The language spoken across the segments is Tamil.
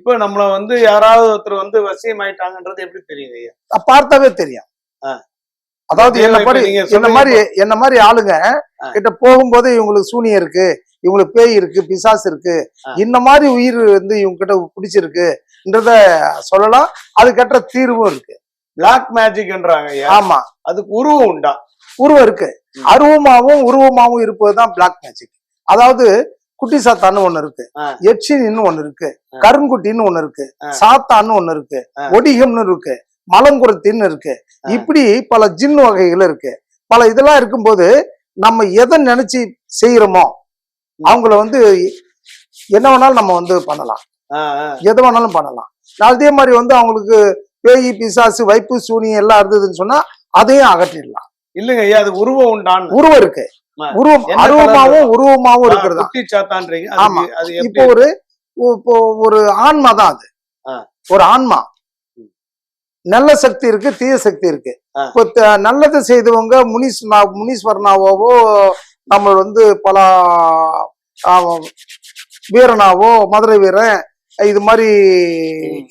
இப்ப நம்மள வந்து யாராவது ஒருத்தர் வந்து வசியம் ஆயிட்டாங்கன்றது எப்படி தெரியுது பார்த்தாவே தெரியும். அதாவது என்ன மாதிரி என்ன மாதிரி என்ன மாதிரி ஆளுங்க. கிட்ட போகும்போது இவங்களுக்கு சூனியம் இருக்கு இவங்களுக்கு பேய் இருக்கு பிசாசு இருக்கு. இந்த மாதிரி உயிர் வந்து இவங்க கிட்ட பிடிச்சிருக்குன்றத சொல்லலாம். அதுக்கேற்ற தீர்வும் இருக்கு. பிளாக் மேஜிக்ன்றாங்க ஆமா. அதுக்கு உருவம் உண்டா? உருவம் இருக்கு. ம். அருவமாவும் உருவமாவும் இருப்பதுதான் பிளாக் மேஜிக் அதாவது குட்டி சாத்தான்னு ஒண்ணு இருக்கு ஆ. எச்சின்னு ஒண்ணு இருக்கு. கருங்குட்டின்னு ஒண்ணு இருக்கு. சாத்தான்னு ஒண்ணு இருக்கு. ஒடிகம்னு இருக்கு மலங்குரத்தின்னு இருக்கு. இப்படி பல ஜின் வகைகள் இருக்கு பல இதெல்லாம் இருக்கும்போது நம்ம எதை நினைச்சு செய்யறோமோ அவங்கள வந்து என்ன வேணாலும் நம்ம வந்து பண்ணலாம். எது வேணாலும் பண்ணலாம் அதே மாதிரி வந்து அவங்களுக்கு பேய் பிசாசு வைப்பு சூனியம் எல்லாம் இருந்ததுன்னு சொன்னா அதையும் அகற்றிடலாம் இல்லைங்க ஐயா அது உருவம் உண்டான்னு உருவம் இருக்கு. உருவம் அருவமாவும் உருவமாவும் இருக்கிறதா குட்டி ஆமா. இப்போ ஒரு இப்போ ஒரு ஆன்மா தான் அது. ஒரு ஆன்மா நல்ல சக்தி இருக்கு தீய சக்தி இருக்கு. இப்போ நல்லது செய்தவங்க முனீஸ் முனீஸ்வரனாவோ நம்ம வந்து பல வீரனாவோ மதுரை வீரன் இது மாதிரி.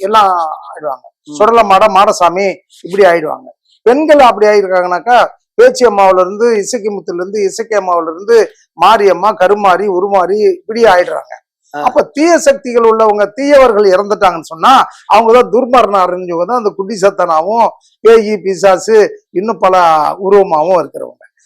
எல்லாம் ஆயிடுவாங்க ம். சுடல மாட மாடசாமி இப்படி ஆயிடுவாங்க பெண்கள் அப்படி ஆயிருக்காங்கனாக்கா பேச்சி அம்மாவுல இருந்து இசக்கி முத்துல இருந்து இசக்கி அம்மாவுல இருந்து மாரியம்மா கருமாரி உருமாறி இப்படி ஆயிடுறாங்க. அப்ப தீய சக்திகள் உள்ளவங்க தீயவர்கள் இறந்துட்டாங்கன்னு சொன்னா அவங்கதான் துர்மரணம் அறிஞ்சவங்க தான் அந்த குட்டி சத்தனாவும் பேயி பிசாசு இன்னும் பல உருவமாவும் இருக்கிறவங்க